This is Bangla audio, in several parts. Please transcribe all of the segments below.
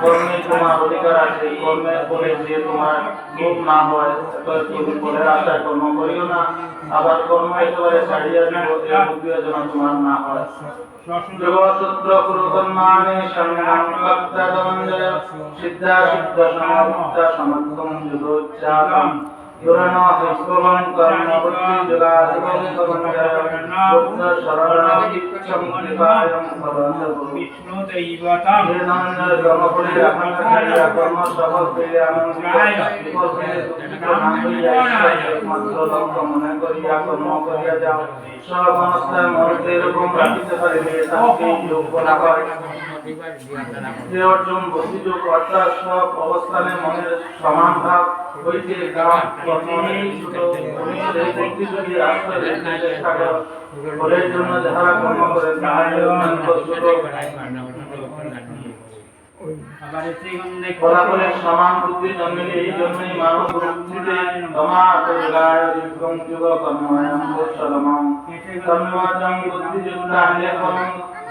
কর্মে তোমার অধিকার আছে যে তোমার না হয় তুমি কর্ম করিও না আবার কর্ম একেবারে ছাড়িয়া দিব বুদ্ধিও যেন তোমার না হয় সিদ্ধা অর্জুন বুদ্ধিযোগ অর্থাৎ সব অবস্থানে মনের সমান ভাব হইতে গান কর্ম নেই ছোট মনুষ্যের এই বুদ্ধিযোগী আশ্রয় লইতে চেষ্টা ফলের জন্য যাহারা কর্ম করে তাহাই অত্যন্ত ছোট ফলাফলের সমান বুদ্ধি জন্মিলে এই মানব বুদ্ধিতে যুগ বুদ্ধিযুক্তা লেখং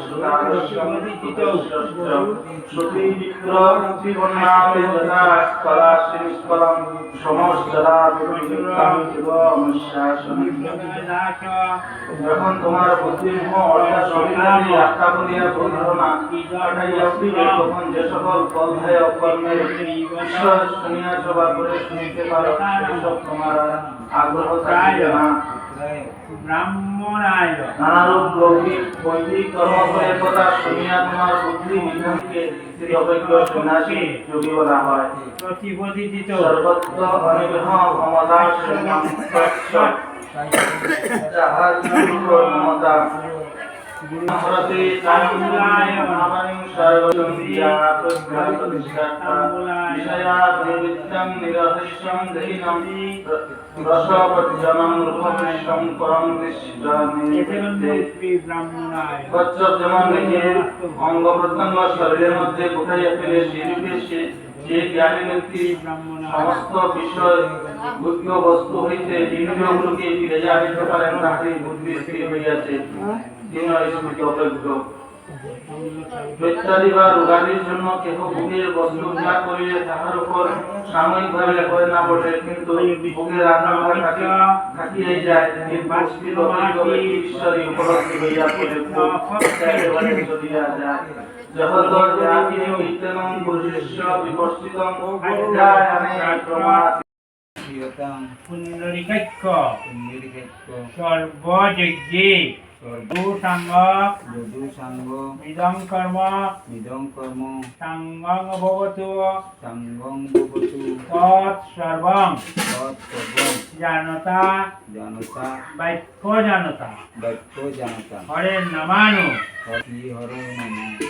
সুতাদস্যং শ্রুতি বিক্র জীবনাতে যথা কলা শিরিষ্কলং সমস্তরা বিবিক্তাং জীব অনুশাসন যখন তোমার উঠিবে তখন যে সকল সেসব তোমার আগ্রহ থাকিবে না। ব্রাহ্মণায় নানারূপ লৌকিক বৈদিক কর্মফলের কথা শুনিয়া তোমার বুদ্ধি স্ত্রী অভিজ্ঞ সন্ন্যাসী যোগী বলা হয়। প্রতিপদিত সর্বত্র অনিগ্রহ ক্ষমতা যাহার মমতা। হরতে তাম্বুলায় অঙ্গ প্রত্যঙ্গ শরীরের মধ্যে গুটাইয়া ফেলে যে জ্ঞানী ব্যক্তি সমস্ত বিষয় বুদ্ধ বস্তু হইতে ইন্দ্রিয়গুলোকে পারেন বুদ্ধি স্থির হইয়াছে তিনি ইত্যাদি বা রোগাদির জন্য কেহ ভোগের বস্তু ত্যাগ করিলে তাহার উপর সাময়িকভাবে করে না বটে কিন্তু ভোগের আকাঙ্ক্ষা থাকি থাকিয়াই যায়। কিন্তু স্থির ঈশ্বরী উপলব্ধি হইয়া পরিপূর্ণ চলিয়া যায়। জগতর জাতি নিত্যনং পুরুষস্য বিপস্থিতং অধ্যায় অনেক প্রমাদ। সর্বযজ্ঞে। দুসাঙ্গ যদু সাঙ্গ ইদং কর্ম ইদং কর্ম সাঙ্গং ভবতু সাঙ্গং ভবতু তৎসর্বং তৎসর্বং জানতা জানতা বাক্য জানতা বাক্য জানতা হরে নমানু হরি হর নমঃ